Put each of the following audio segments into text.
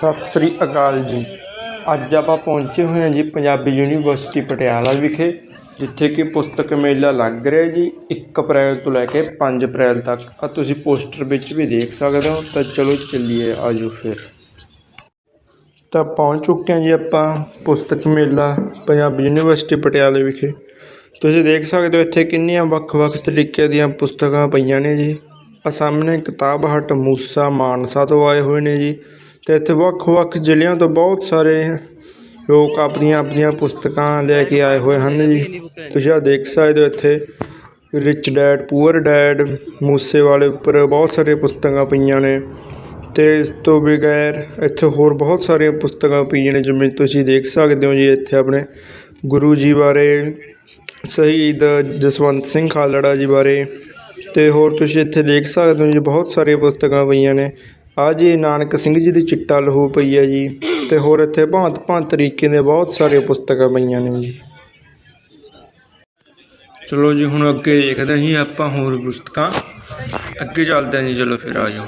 ਸਤਿ ਸ੍ਰੀ ਅਕਾਲ ਜੀ। ਅੱਜ ਆਪਾਂ ਪਹੁੰਚੇ ਹੋਏ ਹਾਂ ਜੀ ਪੰਜਾਬੀ ਯੂਨੀਵਰਸਿਟੀ ਪਟਿਆਲਾ ਵਿਖੇ, ਜਿੱਥੇ ਕਿ ਪੁਸਤਕ ਮੇਲਾ ਲੱਗ ਰਿਹਾ ਜੀ 1 ਅਪ੍ਰੈਲ ਤੋਂ ਲੈ ਕੇ 5 ਅਪ੍ਰੈਲ ਤੱਕ। ਆ ਤੁਸੀਂ ਪੋਸਟਰ ਵਿੱਚ ਵੀ ਦੇਖ ਸਕਦੇ ਹੋ, ਤਾਂ ਚਲੋ ਚੱਲੀਏ, ਆਜੋ ਫਿਰ। ਤਾਂ ਪਹੁੰਚ ਚੁੱਕੇ ਹਾਂ ਜੀ ਆਪਾਂ ਪੁਸਤਕ ਮੇਲਾ ਪੰਜਾਬੀ ਯੂਨੀਵਰਸਿਟੀ ਪਟਿਆਲੇ ਵਿਖੇ। ਤੁਸੀਂ ਦੇਖ ਸਕਦੇ ਹੋ ਇੱਥੇ ਕਿੰਨੀਆਂ ਵੱਖ-ਵੱਖ ਤਰੀਕੇ ਦੀਆਂ ਪੁਸਤਕਾਂ ਪਈਆਂ ਨੇ ਜੀ। ਆ ਸਾਹਮਣੇ ਕਿਤਾਬ, ਹਟ ਮੂਸਾ ਮਾਨਸਾ ਤੋਂ ਆਏ ਹੋਏ ਨੇ ਜੀ। ਅਤੇ ਇੱਥੇ ਵੱਖ-ਵੱਖ ਜ਼ਿਲ੍ਹਿਆਂ ਤੋਂ ਬਹੁਤ ਸਾਰੇ ਲੋਕ ਆਪਣੀਆਂ ਆਪਣੀਆਂ ਪੁਸਤਕਾਂ ਲੈ ਕੇ ਆਏ ਹੋਏ ਹਨ ਜੀ। ਤੁਸੀਂ ਆਹ ਦੇਖ ਸਕਦੇ ਹੋ ਇੱਥੇ ਰਿਚ ਡੈਡ ਪੂਅਰ ਡੈਡ ਮੂਸੇਵਾਲੇ ਉੱਪਰ ਬਹੁਤ ਸਾਰੀਆਂ ਪੁਸਤਕਾਂ ਪਈਆਂ ਨੇ। ਅਤੇ ਇਸ ਤੋਂ ਬਗੈਰ ਇੱਥੇ ਹੋਰ ਬਹੁਤ ਸਾਰੀਆਂ ਪੁਸਤਕਾਂ ਪਈਆਂ ਨੇ, ਜਿਵੇਂ ਤੁਸੀਂ ਦੇਖ ਸਕਦੇ ਹੋ ਜੀ ਇੱਥੇ ਆਪਣੇ ਗੁਰੂ ਜੀ ਬਾਰੇ, ਸ਼ਹੀਦ ਜਸਵੰਤ ਸਿੰਘ ਖਾਲੜਾ ਜੀ ਬਾਰੇ। ਅਤੇ ਹੋਰ ਤੁਸੀਂ ਇੱਥੇ ਦੇਖ ਸਕਦੇ ਹੋ ਜੀ, ਬਹੁਤ ਸਾਰੀਆਂ ਪੁਸਤਕਾਂ ਪਈਆਂ ਨੇ। ਆ ਜੀ, ਨਾਨਕ ਸਿੰਘ ਜੀ ਦੀ ਚਿੱਟਾ ਲਹੂ ਪਈ ਹੈ ਜੀ, ਤੇ ਹੋਰ ਇੱਥੇ ਭਾਂਤ ਭਾਂਤ ਤਰੀਕੇ ਦੇ ਬਹੁਤ ਸਾਰੇ ਪੁਸਤਕਾਂ ਪਈਆਂ ਨੇ ਜੀ। ਚਲੋ ਜੀ, ਹੁਣ ਅੱਗੇ ਦੇਖਦੇ ਹਾਂ ਜੀ, ਆਪਾਂ ਹੋਰ ਪੁਸਤਕਾਂ। ਅੱਗੇ ਚੱਲਦੇ ਹਾਂ ਜੀ, ਚਲੋ ਫਿਰ ਆ ਜਾਓ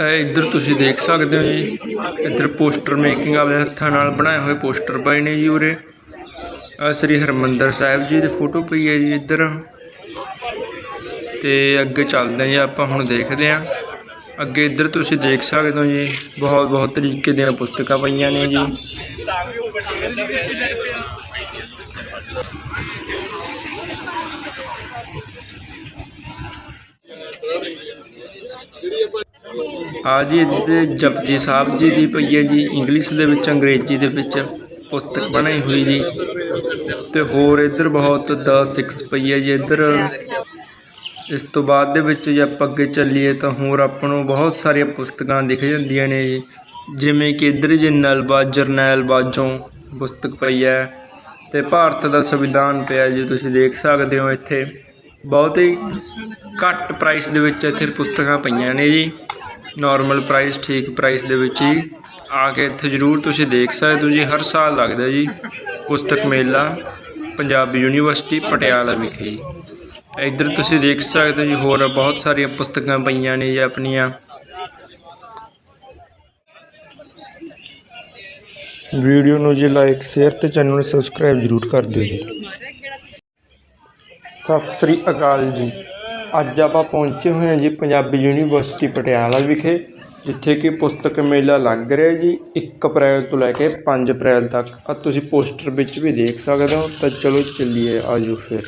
ਇਹ ਇੱਧਰ ਤੁਸੀਂ ਦੇਖ ਸਕਦੇ ਹੋ ਜੀ, ਇੱਧਰ ਪੋਸਟਰ ਮੇਕਿੰਗ ਵਾਲੇ ਹੱਥਾਂ ਨਾਲ ਬਣਾਏ ਹੋਏ ਪੋਸਟਰ ਪਏ ਨੇ ਜੀ ਉਰੇ। ਆ ਸ੍ਰੀ ਹਰਮੰਦਰ ਸਾਹਿਬ ਜੀ ਦੀ ਫੋਟੋ ਪਈ ਹੈ ਜੀ ਇੱਧਰ। ਤੇ ਅੱਗੇ ਚੱਲਦੇ ਹਾਂ ਜੀ, ਆਪਾਂ ਹੁਣ ਦੇਖਦੇ ਹਾਂ। ਅੱਗੇ ਇੱਧਰ ਤੁਸੀਂ ਦੇਖ ਸਕਦੇ ਹੋ ਜੀ ਬਹੁਤ ਬਹੁਤ ਤਰੀਕੇ ਦੀਆਂ ਪੁਸਤਕਾਂ ਪਈਆਂ ਨੇ ਜੀ। ਆ ਜੀ ਇੱਥੇ ਜਪਜੀ ਸਾਹਿਬ ਜੀ ਦੀ ਪਈ ਹੈ ਜੀ ਇੰਗਲਿਸ਼ ਦੇ ਵਿੱਚ, ਅੰਗਰੇਜ਼ੀ ਦੇ ਵਿੱਚ ਪੁਸਤਕ ਬਣਾਈ ਹੋਈ ਜੀ। ਤੇ ਹੋਰ ਇੱਧਰ ਬਹੁਤ ਦਾ 6 ਪਈ ਹੈ ਜੀ ਇੱਧਰ। ਇਸ ਤੋਂ ਬਾਅਦ ਦੇ ਵਿੱਚ ਜੇ ਆਪਾਂ ਅੱਗੇ ਚੱਲੀਏ ਤਾਂ ਹੋਰ ਆਪਾਂ ਨੂੰ ਬਹੁਤ ਸਾਰੀਆਂ ਪੁਸਤਕਾਂ ਦਿਖ ਜਾਂਦੀਆਂ ਨੇ ਜੀ। ਜਿਵੇਂ ਕਿ ਇੱਧਰ ਜੀ ਨਲਬਾ ਜਰਨੈਲ ਬਾਜੋਂ ਪੁਸਤਕ ਪਈ ਹੈ ਤੇ ਭਾਰਤ ਦਾ ਸੰਵਿਧਾਨ ਪਿਆ ਜੀ, ਤੁਸੀਂ ਦੇਖ ਸਕਦੇ ਹੋ ਇੱਥੇ। ਬਹੁਤ ਹੀ ਘੱਟ ਪ੍ਰਾਈਸ ਦੇ ਵਿੱਚ ਇੱਥੇ ਪੁਸਤਕਾਂ ਪਈਆਂ ਨੇ ਜੀ। ਨਾਰਮਲ ਪ੍ਰਾਈਸ ਠੀਕ ਪ੍ਰਾਈਸ ਦੇ ਵਿੱਚ ਹੀ ਆ ਕੇ ਇੱਥੇ ਜ਼ਰੂਰ ਤੁਸੀਂ ਦੇਖ ਸਕਦੇ ਹੋ ਜੀ, ਹਰ ਸਾਲ ਲੱਗਦਾ ਜੀ ਪੁਸਤਕ ਮੇਲਾ ਪੰਜਾਬੀ ਯੂਨੀਵਰਸਿਟੀ ਪਟਿਆਲਾ ਵਿਖੇ ਜੀ। ਇੱਧਰ ਤੁਸੀਂ ਦੇਖ ਸਕਦੇ ਹੋ ਜੀ, ਹੋਰ ਬਹੁਤ ਸਾਰੀਆਂ ਪੁਸਤਕਾਂ ਪਈਆਂ ਨੇ ਜੀ ਆਪਣੀਆਂ। ਵੀਡੀਓ ਨੂੰ ਜੀ ਲਾਈਕ, ਸ਼ੇਅਰ ਤੇ ਚੈਨਲ ਨੂੰ ਸਬਸਕ੍ਰਾਈਬ ਜ਼ਰੂਰ ਕਰ ਦਿਓ ਜੀ। ਸਤਿ ਸ੍ਰੀ ਅਕਾਲ ਜੀ। ਅੱਜ ਆਪਾਂ ਪਹੁੰਚੇ ਹੋਏ ਹਾਂ ਜੀ ਪੰਜਾਬੀ ਯੂਨੀਵਰਸਿਟੀ ਪਟਿਆਲਾ ਵਿਖੇ। ਜਿੱਥੇ ਕਿ ਪੁਸਤਕ ਮੇਲਾ ਲੱਗ ਰਿਹਾ ਜੀ 1 ਅਪ੍ਰੈਲ ਤੋਂ ਲੈ ਕੇ 5 ਅਪ੍ਰੈਲ ਤੱਕ। ਆ ਤੁਸੀਂ ਪੋਸਟਰ ਵਿੱਚ ਵੀ ਦੇਖ ਸਕਦੇ ਹੋ। ਤਾਂ ਚਲੋ ਚੱਲੀਏ, ਆਜੋ ਫਿਰ।